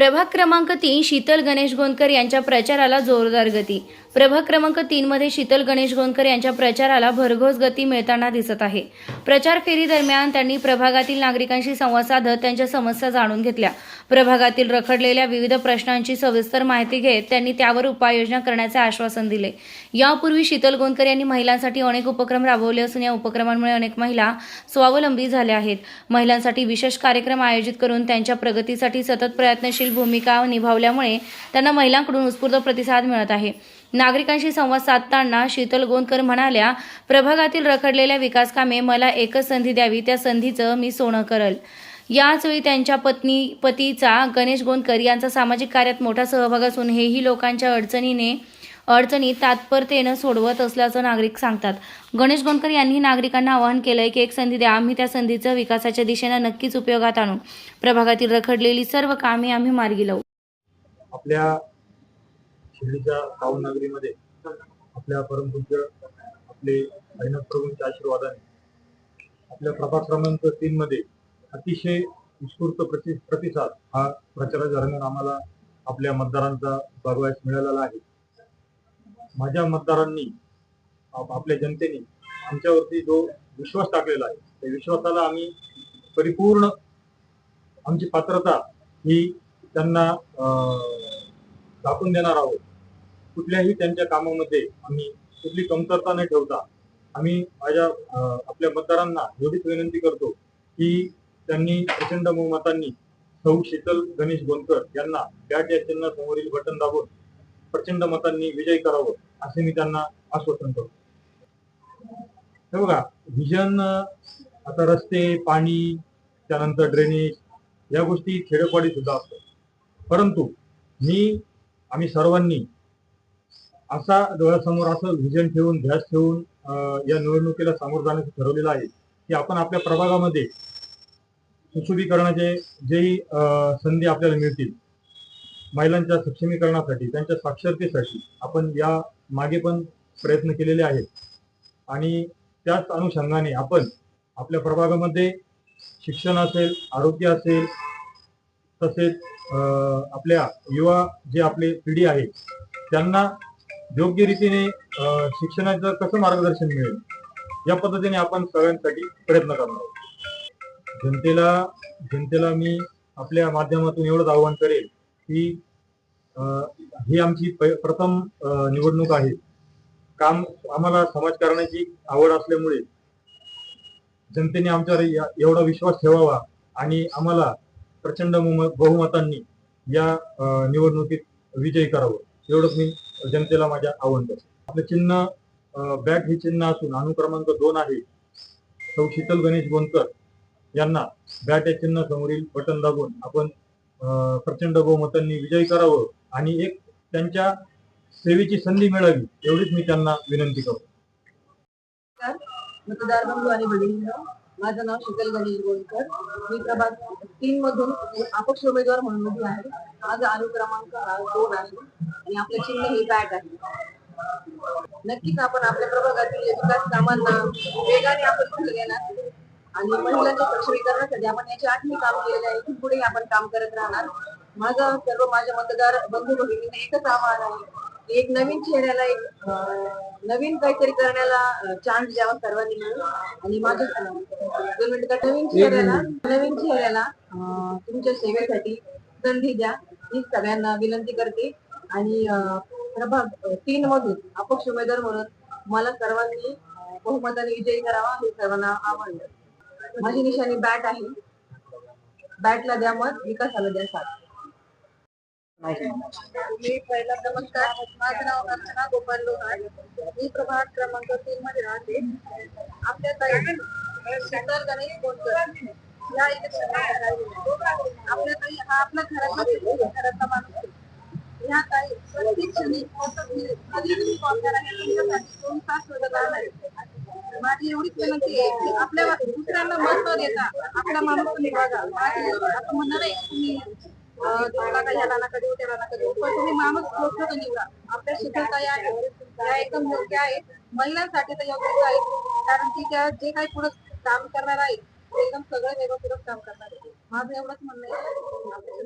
प्रभाग क्रमांक तीन शीतल गणेश गोंदकर यांच्या प्रचाराला जोरदार गती. प्रभाग क्रमांक तीन मध्ये शीतल गणेश गोंदकर यांच्या प्रचाराला भरघोस गती मिळताना दिसत आहे. प्रचार फेरी दरम्यान त्यांनी प्रभागातील नागरिकांशी संवाद साधत त्यांच्या समस्या जाणून घेतल्या. प्रभागातील रखडलेल्या विविध प्रश्नांची सविस्तर माहिती घेत त्यांनी त्यावर उपाययोजना करण्याचे आश्वासन दिले. यापूर्वी शीतल गोंदकर यांनी महिलांसाठी अनेक उपक्रम राबवले असून या उपक्रमांमुळे अनेक महिला स्वावलंबी झाल्या आहेत. महिलांसाठी विशेष कार्यक्रम आयोजित करून त्यांच्या प्रगतीसाठी सतत प्रयत्नशील भूमिका निभावल्यामुळे त्यांना महिलांकडून उत्स्फूर्त प्रतिसाद मिळत आहे. नागरिकांशी संवाद साधताना शीतल गोंदकर म्हणाल्या प्रभागातील रखडलेल्या विकासकामे मला एकच संधी द्यावी त्या संधीचं मी सोनं करल. याचवेळी त्यांच्या पत्नी पतीचा गणेश गोंदकर यांचा सामाजिक कार्यात मोठा सहभाग असून हेही लोकांच्या अडचणीने अडचणी तात्परतेनं सोडवत असल्याचं नागरिक सांगतात. गणेश गोंडकर यांनी नागरिकांना आवाहन केलंय की एक संधी द्या आम्ही त्या संधीचं विकासाच्या दिशेनं नक्कीच उपयोगात आणू. प्रभागातील रखडलेली सर्व कामे आम्ही मार्गी लावू. आपल्या शिर्डीच्या पावन नगरीमध्ये आपल्या परमपूज्य आपले साईनाथ प्रभूंच्या आशीर्वादाने आपल्या प्रभाग क्रमांक तीन मध्ये अतिशय उत्स्फूर्त प्रति प्रतिसाद हा प्रचाराच्या दरम्यान आम्हाला आपल्या मतदारांचा बघवायस मिळालेला आहे. माझ्या मतदारांनी आपल्या जनतेने आमच्यावरती जो विश्वास टाकलेला आहे त्या विश्वासाला आम्ही परिपूर्ण आमची पात्रता ही त्यांना अं, दाखवून देणार आहोत. कुठल्याही त्यांच्या कामामध्ये आम्ही कुठली कमतरता न ठेवता आम्ही माझ्या आपल्या मतदारांना एवढीच विनंती करतो की त्यांनी प्रचंड बहुमतांनी सौ शीतल गणेश गोंदकर यांना बॅट या चिन्हासमोरील बटन दाबून प्रचंड मतांनी विजयी करावं असे मी त्यांना आश्वासन करतो. हे बघा व्हिजन आता रस्ते पाणी त्यानंतर ड्रेनेज या गोष्टी खेडोपाडी सुद्धा असतात. परंतु मी आम्ही सर्वांनी असा डोळ्यासमोर असं व्हिजन ठेवून ध्यास ठेवून या निवडणुकीला सामोरं जाण्याचं ठरवलेलं आहे की आपण आपल्या प्रभागामध्ये सुशोभीकरणाचे जेही अं, संधी आपल्याला मिळतील महिलांच्या सक्षमीकरणासाठी त्यांच्या साक्षरतेसाठी आपण या मागे पण प्रयत्न केलेले आहेत. आणि त्याच अनुषंगाने आपण आपल्या प्रभागामध्ये शिक्षण असेल आरोग्य असेल तसेच आपल्या युवा जे आपले पिढी आहे त्यांना योग्य रीतीने शिक्षणाचं कसं मार्गदर्शन मिळेल या पद्धतीने आपण सगळ्यांसाठी प्रयत्न करणार आहोत. जनतेला जनतेला मी आपल्या माध्यमातून एवढंच आवाहन करेल की ही आमची प्रथम निवडणूक आहे. काम आम्हाला समाजकारणाची आवड असल्यामुळे जनतेने आमच्यावर एवढा विश्वास ठेवावा आणि आम्हाला प्रचंड बहुमतांनी या निवडणुकीत विजयी करावं. एवढंच मी जनतेला माझ्या आव्हान करतो आपलं चिन्ह बॅट हे चिन्ह असून अनुक्रमांक दोन आहे. सौ शीतल गणेश गोंदकर यांना बॅट या चिन्ह समोरील बटन दाबून आपण प्रचंड बहुमतांनी विजयी करावं आणि एक त्यांच्या सेवेची संधी मिळावी एवढीच मी त्यांना विनंती करतो. मतदार बंधू आणि भगिनींनो माझं नाव शीतल गणेश गोलकर मी प्रभाग तीन मधून अपक्ष उमेदवार म्हणून उभी आहे. माझा अनुक्रमांक दोन आहे आणि आपलं चिन्ह हे बॅट आहे. नक्कीच आपण आपल्या प्रभागातील विकास कामांना वेगाने आपण पुढे घेणार आणि महिलांच्या सक्षमीकरणासाठी आपण याच्या आठही काम केलेले आहे. इथून पुढे आपण काम करत राहणार. माझा सर्व माझ्या मतदार बंधू भगिनींना एकच आव्हान आहे. की एक नवीन चेहऱ्याला एक नवीन काहीतरी करण्याला चान्स द्यावा सर्वांनी मिळून. आणि माझ्या दोन मिनिटं का नवीन चेहऱ्याला नवीन चेहऱ्याला तुमच्या सेवेसाठी संधी द्या. ही सगळ्यांना विनंती करते. आणि प्रभाग तीन मधून अपक्ष उमेदवार म्हणून मला सर्वांनी बहुमताने विजयी करावा हे सर्वांना आवडलं माझी निशाणी बॅट आहे. बॅटला द्या मत विकासाला द्या साथ मी पहिला नमस्कार. माझं नाव अर्चना गोपाल लोहार. मी प्रभाग क्रमांक तीन मध्ये राहते. आपल्या ताई शीतल गणेश बोलकर या आपल्या ताई हा आपल्या घराचा घराचा माणूस ह्या ताई प्रत्येक क्षणी मोठं कधी कॉल करा. तुमच्यासाठी दोन तास शोधत राहणार माझी एवढीच विनंती आहे की आपल्या दुसऱ्यांना मत न देता. आपला माणूस तुम्ही बघा. असं म्हणणं नाही तुम्ही अं, त्याला याला नका देऊ त्याला नका पण तुम्ही माणूस गोष्ट लोक निवडा. आपल्या शिकवताई आहेत त्या एकदम योग्य आहेत. महिलांसाठी तर योग्य आहे कारण की त्या जे काही पुढे काम करणार आहेत ते एकदम सगळं पुढे काम करणार आहेत. माझं एवढंच म्हणणं आहे. आपल्या